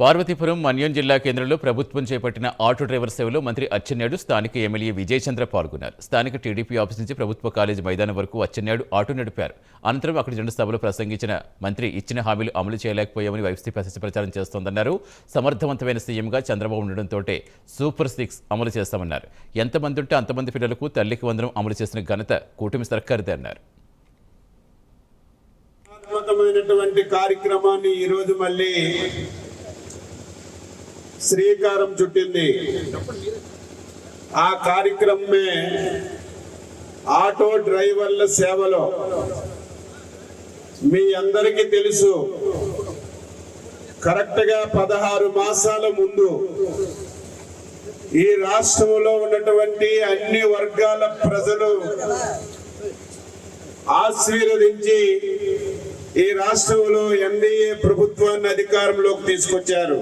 పార్వతీపురం మన్యం జిల్లా కేంద్రంలో ప్రభుత్వం చేపట్టిన ఆటో డ్రైవర్ సేవలో మంత్రి అచ్చెన్నాయుడు స్థానిక ఎమ్మెల్యే విజయచంద్ర పాల్గొన్నారు. స్థానిక టీడీపీ ఆఫీస్ నుంచి ప్రభుత్వ కాలేజీ మైదానం వరకు అచ్చెన్నాయుడు ఆటో నడిపారు. అనంతరం అక్కడి జన సభలో ప్రసంగించిన మంత్రి ఇచ్చిన హామీలు అమలు చేయలేకపోయామని వైసీపీ అసెస్ ప్రచారం చేస్తోందన్నారు. సమర్థవంతమైన సీఎంగా చంద్రబాబు ఉండడంతో సూపర్ సిక్స్ అమలు చేస్తామన్నారు. ఎంతమంది ఉంటే అంతమంది పిల్లలకు తల్లికి వందనం అమలు చేసిన ఘనత కూటమి సర్కారుదే అన్నారు. కార్యక్రమాన్ని ఈరోజు మళ్ళీ శ్రీకారం చుట్టింది. ఆ కార్యక్రమమే ఆటో డ్రైవర్ల సేవలో మీ అందరికీ తెలుసు. కరెక్ట్గా పదహారు మాసాల ముందు ఈ రాష్ట్రంలో ఉన్నటువంటి అన్ని వర్గాల ప్రజలు ఆశీర్వదించి ఈ రాష్ట్రంలో ఎన్డీఏ ప్రభుత్వాన్ని అధికారంలోకి తీసుకొచ్చారు.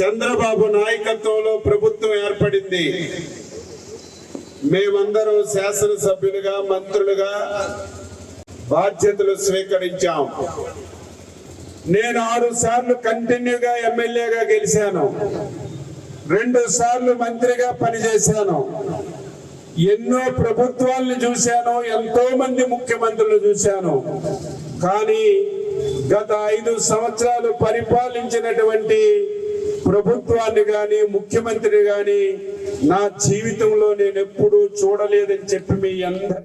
చంద్రబాబు నాయకత్వంలో ప్రభుత్వం ఏర్పడింది. మేమందరం శాసనసభ్యులుగా మంత్రులుగా బాధ్యతలు స్వీకరించాం. నేను ఆరు సార్లు కంటిన్యూగా ఎమ్మెల్యేగా గెలిచాను. రెండు సార్లు మంత్రిగా పనిచేశాను. ఎన్నో ప్రభుత్వాలను చూశాను ఎంతో మంది ముఖ్యమంత్రులు చూశాను. కానీ గత ఐదు సంవత్సరాలు పరిపాలించినటువంటి ప్రభుత్వాన్ని గాని ముఖ్యమంత్రి గాని నా జీవితంలో నేను ఎప్పుడూ చూడలేదని చెప్పి మీ అందరి